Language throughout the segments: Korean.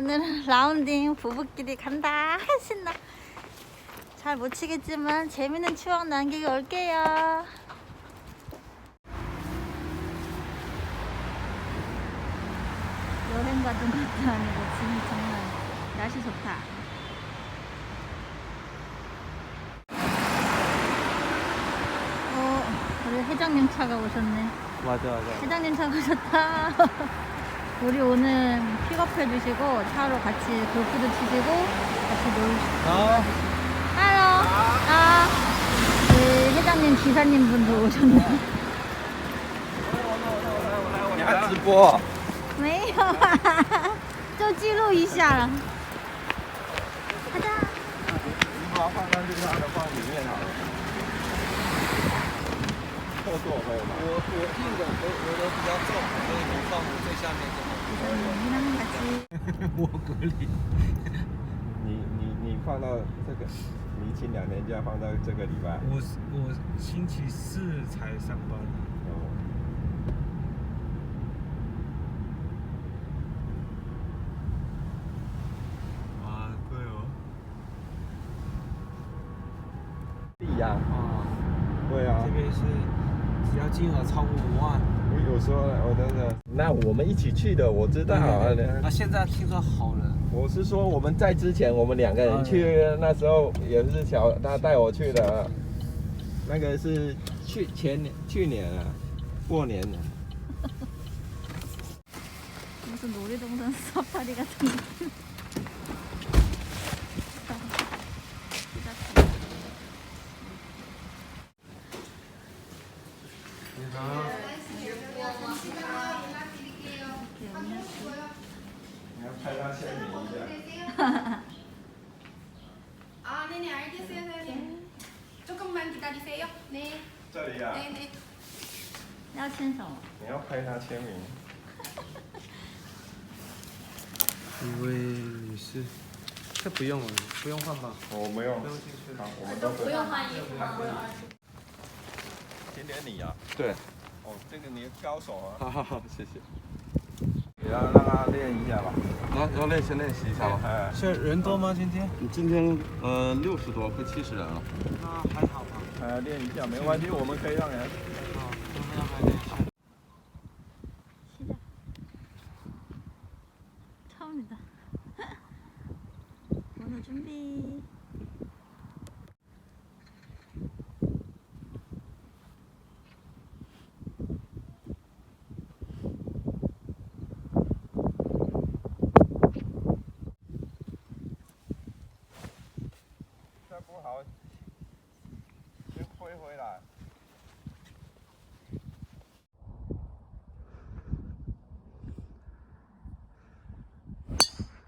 오늘은 라운딩 부부끼리 간다. 신나. 잘 못 치겠지만 재밌는 추억 남기고 올게요. 여행 가던 것도 아니고 지금 정말 날씨 좋다. 어, 우리 회장님 차가 오셨네. 맞아 맞아 회장님 차가 오셨다. 우리 오늘 픽업해 주시고 차로 같이 골프도 치시고 같이 놀. 아 하로. 아, 그 회장님 기사님 분도 오셨네. 你还直播没有啊，就记录一下了。好的。你把它放在这个的放里面好了 我我我我我比较重所以我放我最下面这个我鼓励你你你放到这个你请两天假放到这个礼拜我我星期四才上班金额超过五万。我有时候我真的那我们一起去的我知道啊，现在听说好了。我是说我们在之前我们两个人去那时候也是小他带我去的那个是去前年去年啊过年的 무슨 놀이동산 사파리 같은 아, 네네, 알겠어요, 선생님. 조금만 기다리세요. 네, 这里啊 네네. 要牵手吗？你要拍他签名一位女士，这不用了，不用换吧？我没有不用进去好我们都不用换衣服吗？今天你啊对，哦这个你高手啊好好好，谢谢。 要让他练一下吧。来，要练先练习一下吧。哎，是人多吗？今天？今天呃，六十多，快七十人了。啊，还好吧。哎，练一下没关系，我们可以让人。今天还练。的。我准备。不好，先挥回来。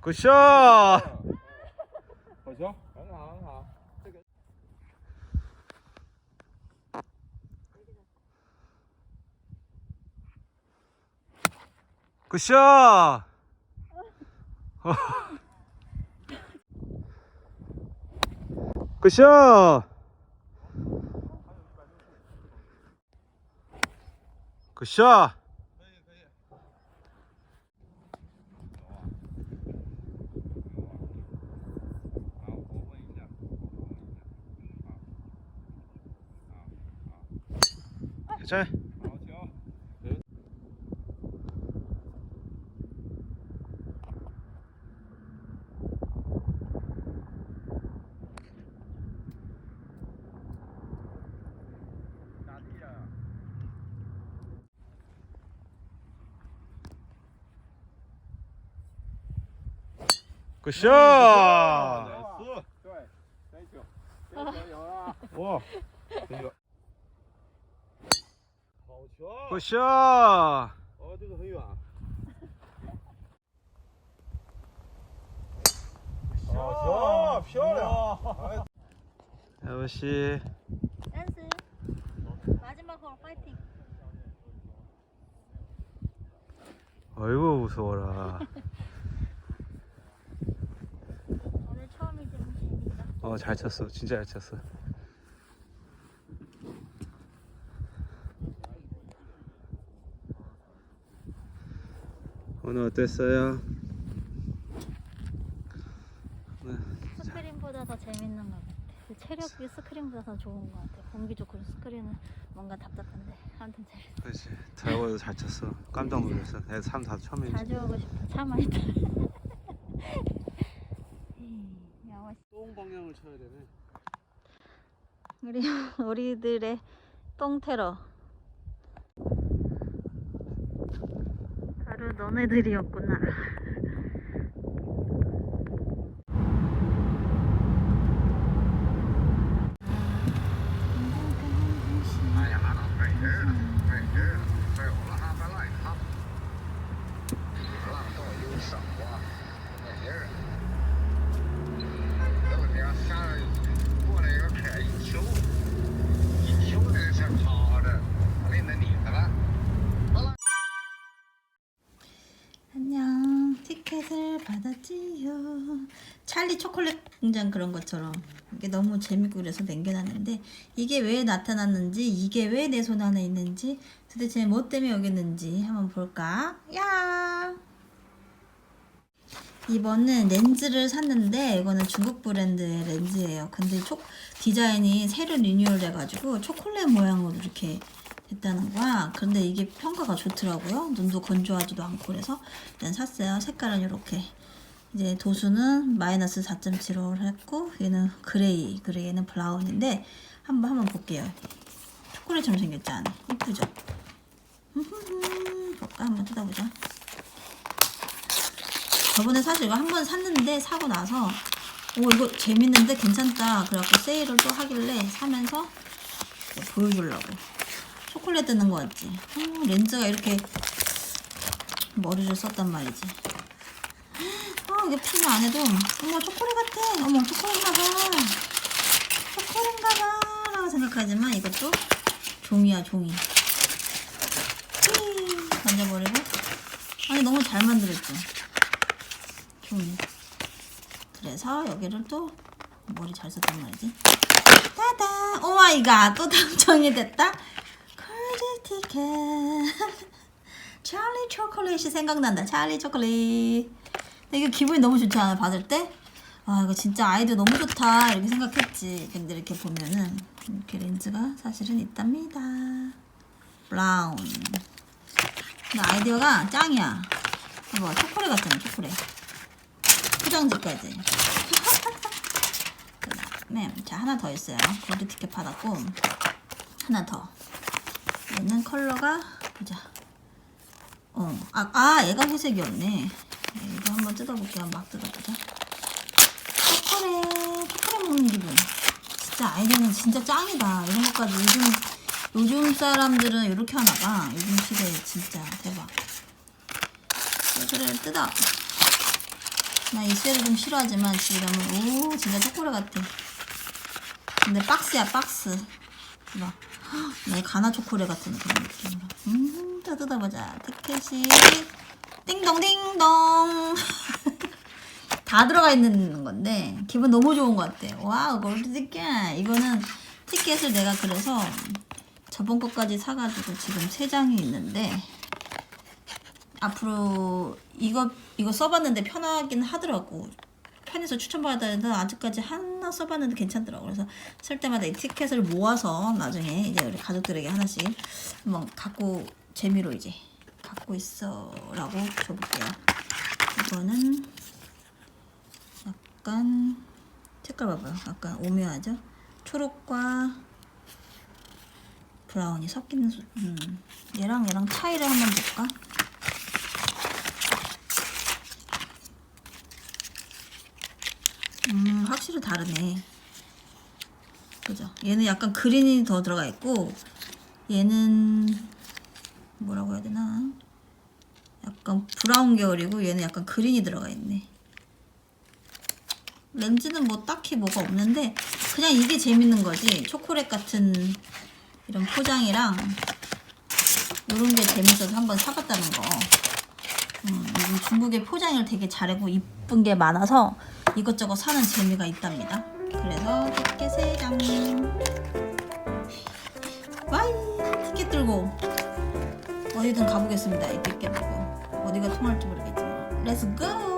不是，好球，很好很好。这个。不是。 굿샷! 굿샷! 괜찮아. 굿샷! 나이스. 좋아요. 땡큐. 땡큐. 열아. 와. 여기가. 어, 좋아. 굿샷! 어디가 흥이야? 어, 좋아. 피어라. 여보씨. 센스. 마지막으로 파이팅. 아이고 무서워라. 어 잘 쳤어. 진짜 잘 쳤어. 오늘 어땠어요? 스크린보다 더 재밌는 것 같아. 그 체력이 스크린보다 더 좋은 것 같아. 공기 좋고 스크린은 뭔가 답답한데. 아무튼 재밌어. 그렇지. 드라이버도 잘 쳤어. 깜짝 놀랐어. 내가 삶다 처음이지. 자주 오고 싶어. 차만 있다. 야, 똥 방향을 쳐야 되네. 우리 우리들의 똥 테러. 바로 너네들이었구나. 티켓을 받았지요. 찰리 초콜릿 공장 그런 것처럼 이게 너무 재밌고 그래서 남겨놨는데 이게 왜 나타났는지 이게 왜 내 손 안에 있는지 도대체 뭐 때문에 여기 있는지 한번 볼까? 야. 이번은 렌즈를 샀는데 이거는 중국 브랜드의 렌즈예요. 근데 초, 디자인이 새로 리뉴얼 돼가지고 초콜릿 모양으로 이렇게 됐다는 거야. 근데 이게 평가가 좋더라고요. 눈도 건조하지도 않고 그래서 일단 샀어요. 색깔은 이렇게 이제 도수는 마이너스 4.75를 했고 얘는 그레이 얘는 브라운인데 한번 한번 볼게요. 초콜릿처럼 생겼지 않아? 이쁘죠? 볼까 한번 뜯어보자. 저번에 사실 이거 한 번 샀는데 사고 나서 오 이거 재밌는데 괜찮다 그래갖고 세일을 또 하길래 사면서 보여주려고 초콜릿 뜨는 거 같지? 어, 렌즈가 이렇게 머리를 썼단 말이지. 아 이게 피는 안 해도 어머 초콜릿 같아. 어머 초콜릿인가. 봐 초콜릿인가. 봐 라고 생각하지만 이것도 종이야 종이. 휘, 던져버리고. 아니 너무 잘 만들었죠 종이. 그래서 여기를 또 머리 잘 썼단 말이지. 따다 오마이갓 또 당첨이 됐다 티켓 찰리 초콜릿이 생각난다. 찰리 초콜릿. 근데 이게 기분이 너무 좋지 않아 받을 때? 아 이거 진짜 아이디어 너무 좋다. 이렇게 생각했지. 근데 이렇게 보면은 이렇게 렌즈가 사실은 있답니다. 브라운. 근데 아이디어가 짱이야. 봐봐 초콜릿 같잖아 초콜릿. 포장지까지. 그 다음에 자 하나 더 있어요. 골드 티켓 받았고 하나 더 얘는 컬러가 보자. 어, 아, 아 얘가 회색이었네. 네, 이거 한번 뜯어볼게요. 막 뜯어보자. 초콜릿 초콜릿 먹는 기분. 진짜 아이디어는 진짜 짱이다. 이런 것까지 요즘 요즘 사람들은 이렇게 하나봐. 요즘 시대에 진짜 대박. 그래 뜯어. 나이 셀을 좀 싫어하지만 지금은 오 진짜 초콜릿 같아. 근데 박스야 박스. 봐. 내 가나 초콜릿 같은 그런 느낌으로. 음, 또 뜯어보자 티켓이 띵동띵동. 다 들어가 있는 건데 기분 너무 좋은 것 같아 와우 골드 티켓. 이거는 티켓을 내가 그래서 저번 것까지 사가지고 지금 세 장이 있는데 앞으로 이거 이거 써봤는데 편하긴 하더라고. 편해서 추천받아서 아직까지 하나 써봤는데 괜찮더라고. 그래서 쓸 때마다 이 티켓을 모아서 나중에 이제 우리 가족들에게 하나씩 한번 갖고 재미로 이제 갖고 있어라고 줘볼게요. 이거는 약간 색깔 봐봐요. 약간 오묘하죠? 초록과 브라운이 섞이는 소, 음. 얘랑 얘랑 차이를 한번 볼까? 음, 확실히 다르네. 그죠? 얘는 약간 그린이 더 들어가 있고, 얘는 뭐라고 해야 되나? 약간 브라운 계열이고, 얘는 약간 그린이 들어가 있네. 렌즈는 뭐 딱히 뭐가 없는데, 그냥 이게 재밌는 거지. 초콜릿 같은 이런 포장이랑, 이런 게 재밌어서 한번 사봤다는 거. 음, 요즘 중국의 포장을 되게 잘하고 이쁜 게 많아서 이것저것 사는 재미가 있답니다. 그래서 티켓 3장. 와이! 티켓 들고 어디든 가보겠습니다. 이 티켓 들고. 어디가 통할지 모르겠지만. 렛츠 고!